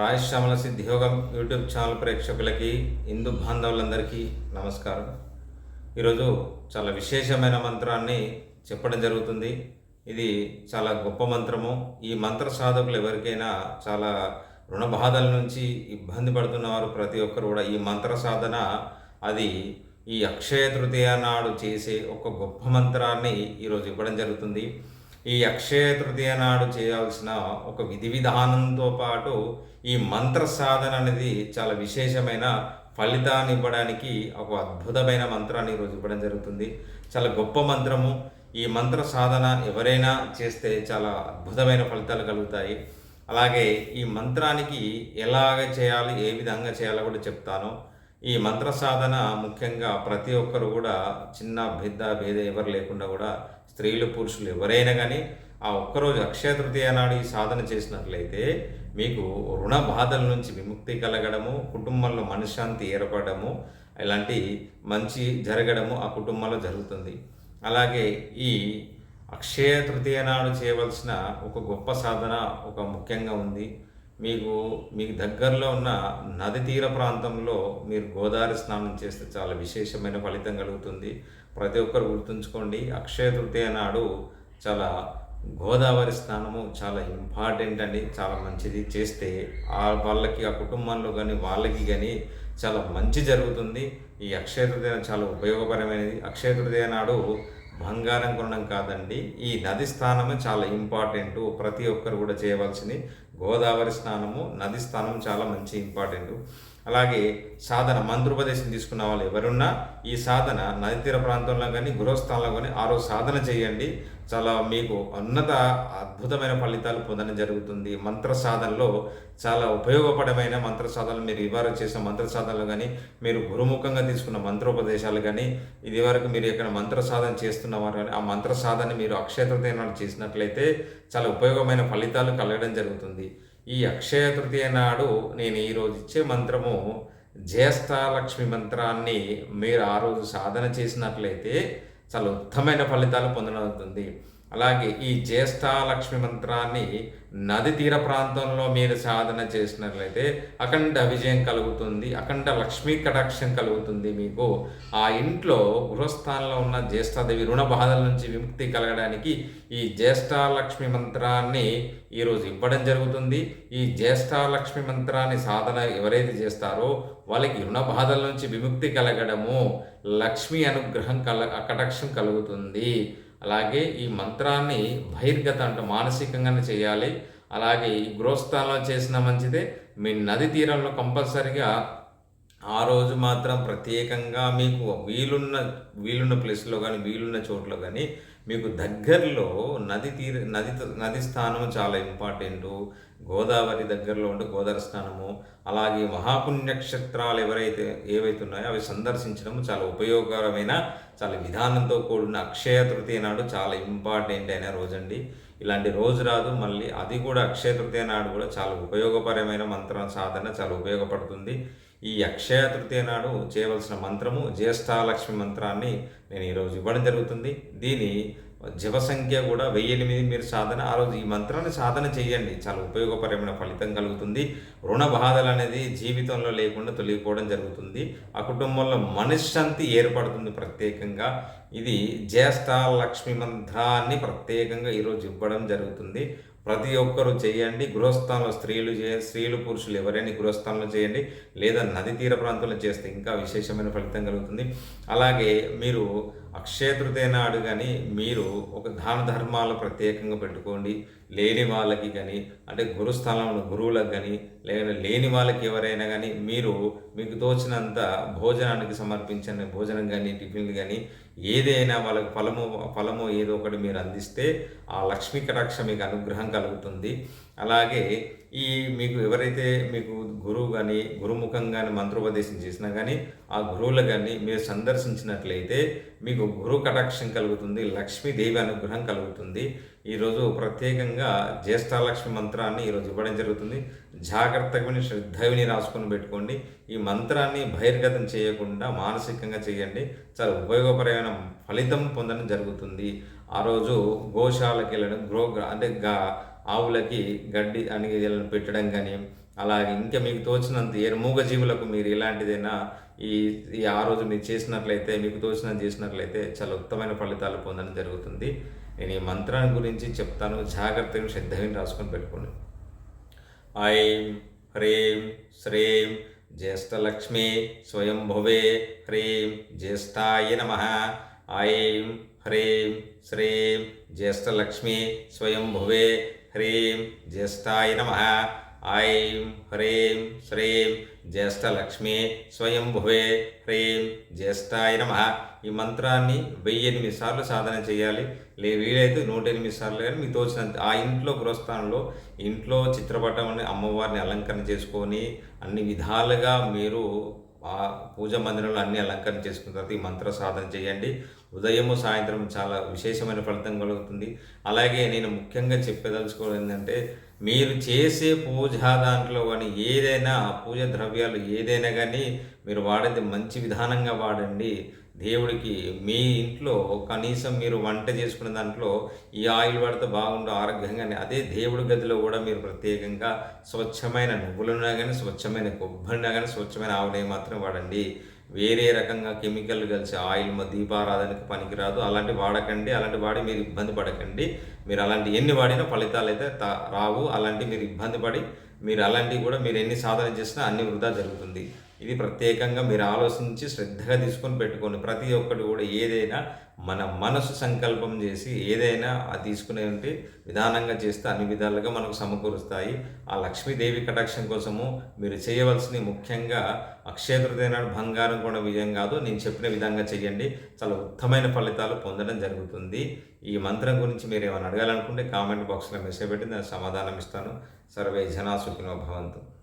రాయశ్యామల సిద్ధియోగం YouTube channel ప్రేక్షకులకి హిందూ బాంధవులందరికీ నమస్కారం. ఈరోజు చాలా విశేషమైన మంత్రాన్ని చెప్పడం జరుగుతుంది. ఇది చాలా గొప్ప మంత్రము. ఈ మంత్ర సాధకులు ఎవరికైనా చాలా రుణ బాధల నుంచి ఇబ్బంది పడుతున్న వారు ప్రతి ఒక్కరు కూడా ఈ మంత్ర సాధన అది ఈ అక్షయ తృతీయ నాడు చేసే ఒక గొప్ప మంత్రాన్ని ఈరోజు ఇవ్వడం జరుగుతుంది. ఈ అక్షయ తృతీయ నాడు చేయాల్సిన ఒక విధి విధానంతో పాటు ఈ మంత్ర సాధన అనేది చాలా విశేషమైన ఫలితాన్ని ఇవ్వడానికి ఒక అద్భుతమైన మంత్రాన్ని ఈరోజు ఇవ్వడం జరుగుతుంది. చాలా గొప్ప మంత్రము. ఈ మంత్ర సాధన ఎవరైనా చేస్తే చాలా అద్భుతమైన ఫలితాలు కలుగుతాయి. అలాగే ఈ మంత్రానికి ఎలాగ చేయాలి ఏ విధంగా చేయాలో కూడా చెప్తాను. ఈ మంత్ర సాధన ముఖ్యంగా ప్రతి ఒక్కరు కూడా చిన్న పెద్ద భేద ఎవరు లేకుండా కూడా స్త్రీలు పురుషులు ఎవరైనా కానీ ఆ ఒక్కరోజు అక్షయ తృతీయ నాడు ఈ సాధన చేసినట్లయితే మీకు రుణ బాధల నుంచి విముక్తి కలగడము కుటుంబంలో మనశ్శాంతి ఏర్పడము ఇలాంటి మంచి జరగడము ఆ కుటుంబంలో జరుగుతుంది. అలాగే ఈ అక్షయ తృతీయ నాడు చేయవలసిన ఒక గొప్ప సాధన ఒక ముఖ్యంగా ఉంది. మీకు మీకు దగ్గరలో ఉన్న నది తీర ప్రాంతంలో మీరు గోదావరి స్నానం చేస్తే చాలా విశేషమైన ఫలితం కలుగుతుంది. ప్రతి ఒక్కరు గుర్తుంచుకోండి అక్షయ తృతీయ నాడు చాలా గోదావరి స్నానము చాలా ఇంపార్టెంట్ అండి. చాలా మంచిది చేస్తే ఆ వాళ్ళకి ఆ కుటుంబంలో కానీ వాళ్ళకి కానీ చాలా మంచి జరుగుతుంది. ఈ అక్షయ తృతీయ చాలా ఉపయోగకరమైనది అక్షయ తృతీయ నాడు బంగారం కొనడం కాదండి. ఈ నది స్థానమే చాలా ఇంపార్టెంట్. ప్రతి ఒక్కరు కూడా చేయవలసింది. గోదావరి స్నానము నది స్నానం చాలా మంచి ఇంపార్టెంట్. అలాగే సాధన మంత్రోపదేశం తీసుకున్న వాళ్ళు ఎవరున్నా ఈ సాధన నది తీర ప్రాంతంలో కానీ గృహస్థానంలో కానీ ఆ రోజు సాధన చేయండి. చాలా మీకు ఉన్నత అద్భుతమైన ఫలితాలు పొందడం జరుగుతుంది. మంత్ర సాధనలో చాలా ఉపయోగపడమైన మంత్ర సాధనలు మీరు ఇవ్వరు చేసిన మంత్ర సాధనలు కానీ మీరు గురుముఖంగా తీసుకున్న మంత్రోపదేశాలు కానీ ఇది వరకు మీరు ఎక్కడ మంత్ర సాధన చేస్తున్నవారు కానీ ఆ మంత్ర సాధన మీరు అక్షయ చేసినట్లయితే చాలా ఉపయోగమైన ఫలితాలు కలగడం జరుగుతుంది. ఈ అక్షయ తృతీయ నాడు నేను ఈరోజు ఇచ్చే మంత్రము జ్యేష్ఠాలక్ష్మి మంత్రాన్ని మీరు ఆ రోజు సాధన చేసినట్లయితే చాలా ఉత్తమైన ఫలితాలు పొందడం అవుతుంది అలాగే ఈ జ్యేష్ఠాలక్ష్మి మంత్రాన్ని నది తీర ప్రాంతంలో మీరు సాధన చేసినట్లయితే అఖండ విజయం కలుగుతుంది అఖండ లక్ష్మీ కటాక్షం కలుగుతుంది మీకు. ఆ ఇంట్లో గృహస్థానంలో ఉన్న జ్యేష్ఠాదేవి రుణ బాధల నుంచి విముక్తి కలగడానికి ఈ జ్యేష్ఠాలక్ష్మి మంత్రాన్ని ఈరోజు ఇవ్వడం జరుగుతుంది. ఈ జ్యేష్ఠాలక్ష్మి మంత్రాన్ని సాధన ఎవరైతే చేస్తారో వాళ్ళకి రుణ బాధల నుంచి విముక్తి కలగడము లక్ష్మీ అనుగ్రహం కల కటాక్షం కలుగుతుంది. అలాగే ఈ మంత్రాన్ని బహిర్గత అంటే మానసికంగానే చేయాలి. అలాగే ఈ గృహస్థానంలో చేసిన మంచిదే. మీ నది తీరంలో కంపల్సరిగా ఆ రోజు మాత్రం ప్రత్యేకంగా మీకు వీలున్న వీలున్న ప్లేస్లో కానీ వీలున్న చోట్ల కానీ మీకు దగ్గరలో నది తీర నది నది స్థానం చాలా ఇంపార్టెంటు గోదావరి దగ్గరలో ఉండే గోదావరి స్నానము అలాగే మహాపుణ్యక్షేత్రాలు ఎవరైతే ఏవైతే ఉన్నాయో అవి సందర్శించడం చాలా ఉపయోగకరమైన చాలా విధానంతో కూడిన అక్షయ తృతీయ నాడు చాలా ఇంపార్టెంట్ అయిన రోజండి. ఇలాంటి రోజు రాదు మళ్ళీ అది కూడా అక్షయ తృతీయ నాడు కూడా చాలా ఉపయోగపరమైన మంత్రం సాధన చాలా ఉపయోగపడుతుంది. ఈ అక్షయ తృతీయ నాడు చేయవలసిన మంత్రము జ్యేష్ఠాలక్ష్మి మంత్రాన్ని నేను ఈరోజు ఇవ్వడం జరుగుతుంది. దీని జప సంఖ్య కూడా వెయ్యి ఎనిమిది మీరు సాధన ఆ రోజు ఈ మంత్రాన్ని సాధన చేయండి. చాలా ఉపయోగపరమైన ఫలితం కలుగుతుంది. రుణ బాధలు అనేది జీవితంలో లేకుండా తొలగిపోవడం జరుగుతుంది. ఆ కుటుంబంలో మనశ్శాంతి ఏర్పడుతుంది ప్రత్యేకంగా. ఇది జ్యేష్ఠ లక్ష్మి మంత్రాన్ని ప్రత్యేకంగా ఈరోజు ఇవ్వడం జరుగుతుంది. ప్రతి ఒక్కరూ చేయండి. గృహస్థానంలో స్త్రీలు చే స్త్రీలు పురుషులు ఎవరైనా గృహస్థానంలో చేయండి. లేదా నది తీర ప్రాంతంలో చేస్తే ఇంకా విశేషమైన ఫలితం కలుగుతుంది. అలాగే మీరు అక్షయ నాడు కానీ మీరు ఒక దాన ధర్మాలు ప్రత్యేకంగా పెట్టుకోండి. లేని వాళ్ళకి కానీ అంటే గురుస్థానంలో గురువులకు కానీ లేదా లేని వాళ్ళకి ఎవరైనా కానీ మీరు మీకు తోచినంత భోజనానికి సమర్పించిన భోజనం కానీ టిఫిన్లు కానీ ఏదైనా వాళ్ళకి ఫలము ఫలము ఏదో ఒకటి మీరు అందిస్తే ఆ లక్ష్మీ కటాక్ష మీకు అనుగ్రహం కలుగుతుంది. అలాగే ఈ మీకు ఎవరైతే మీకు గురువు కానీ గురుముఖం కానీ మంత్రోపదేశం చేసినా కానీ ఆ గురువులు కానీ మీరు సందర్శించినట్లయితే మీకు గురు కటాక్షం కలుగుతుంది లక్ష్మీదేవి అనుగ్రహం కలుగుతుంది. ఈరోజు ప్రత్యేకంగా జ్యేష్ఠాలక్ష్మి మంత్రాన్ని ఈరోజు ఇవ్వడం జరుగుతుంది. జాగ్రత్తగా శ్రద్ధవిని రాసుకొని పెట్టుకోండి. ఈ మంత్రాన్ని బహిర్గతం చేయకుండా మానసికంగా చేయండి. చాలా ఉపయోగపరమైన ఫలితం పొందడం జరుగుతుంది. ఆ రోజు గోశాలకు వెళ్ళడం గ్రో అంటే గా ఆవులకి గడ్డి అని పెట్టడం కానీ అలాగే ఇంకా మీకు తోచినంత ఎరుమూగ జీవులకు మీరు ఇలాంటిదైనా ఈ ఈ ఆ రోజు మీరు చేసినట్లయితే మీకు తోచినంత చేసినట్లయితే చాలా ఉత్తమైన ఫలితాలు పొందడం జరుగుతుంది. నేను ఈ మంత్రాన్ని గురించి చెప్తాను. జాగ్రత్తగా శ్రద్ధగా రాసుకొని పెట్టుకోండి. ఐం హ్రీం శ్రీం జ్యేష్ఠలక్ష్మి స్వయంభువే హ్రీం జ్యేష్ఠాయ నమ. ఐం హ్రీం శ్రీం జ్యేష్ఠలక్ష్మి స్వయంభువే హ్రీం జ్యేష్ఠాయ నమ. ఐం హ్రీం శ్రీం జ్యేష్ఠలక్ష్మి స్వయంభువే హ్రీం జ్యేష్ఠాయ నమ. ఈ మంత్రాన్ని వెయ్యి ఎనిమిది సార్లు సాధన చేయాలి. లే వీలైతే నూట ఎనిమిది సార్లు కానీ మీకు తోచినంత ఆ ఇంట్లో గృహస్థానంలో ఇంట్లో చిత్రపటం అమ్మవారిని అలంకరణ చేసుకొని అన్ని విధాలుగా మీరు ఆ పూజ మందిరంలో అన్ని అలంకరణ చేసుకున్న తర్వాత ఈ మంత్ర సాధన చేయండి. ఉదయము సాయంత్రం చాలా విశేషమైన ఫలితం కలుగుతుంది. అలాగే నేను ముఖ్యంగా చెప్పదలుచుకోవడం ఏంటంటే మీరు చేసే పూజ దాంట్లో కానీ ఏదైనా పూజ ద్రవ్యాలు ఏదైనా కానీ మీరు వాడేది మంచి విధానంగా వాడండి. దేవుడికి మీ ఇంట్లో కనీసం మీరు వంట చేసుకునే దాంట్లో ఈ ఆయిల్ వాడితే బాగుండు ఆరోగ్యంగా అదే దేవుడి గదిలో కూడా మీరు ప్రత్యేకంగా స్వచ్ఛమైన నువ్వులున్నా కానీ స్వచ్ఛమైన కొబ్బరినా కానీ స్వచ్ఛమైన ఆవునే మాత్రం వాడండి. వేరే రకంగా కెమికల్ కలిసి ఆయిల్ మా దీపారాధనకి పనికిరాదు. అలాంటి వాడకండి అలాంటి వాడి మీరు ఇబ్బంది పడకండి. మీరు అలాంటి ఎన్ని వాడినా ఫలితాలు అయితే తా- రావు. అలాంటి మీరు ఇబ్బంది పడి మీరు అలాంటివి కూడా మీరు ఎన్ని సాధన చేసినా అన్ని వృధా జరుగుతుంది. ఇది ప్రత్యేకంగా మీరు ఆలోచించి శ్రద్ధగా తీసుకొని పెట్టుకోండి. ప్రతి ఒక్కటి కూడా ఏదైనా మన మనసు సంకల్పం చేసి ఏదైనా అది తీసుకునే ఉంటే విధానంగా చేస్తే అన్ని విధాలుగా మనకు సమకూరుస్తాయి. ఆ లక్ష్మీదేవి కటాక్షం కోసము మీరు చేయవలసినవి ముఖ్యంగా అక్షయ నాడు బంగారం కూడా విజయం కాదు. నేను చెప్పిన విధంగా చేయండి. చాలా ఉత్తమైన ఫలితాలు పొందడం జరుగుతుంది. ఈ మంత్రం గురించి మీరు ఏమైనా అడగాలనుకుంటే కామెంట్ బాక్స్లో మెసేజ్ పెట్టి దానికి సమాధానం ఇస్తాను. సర్వే జనా సుఖినో భవంతు.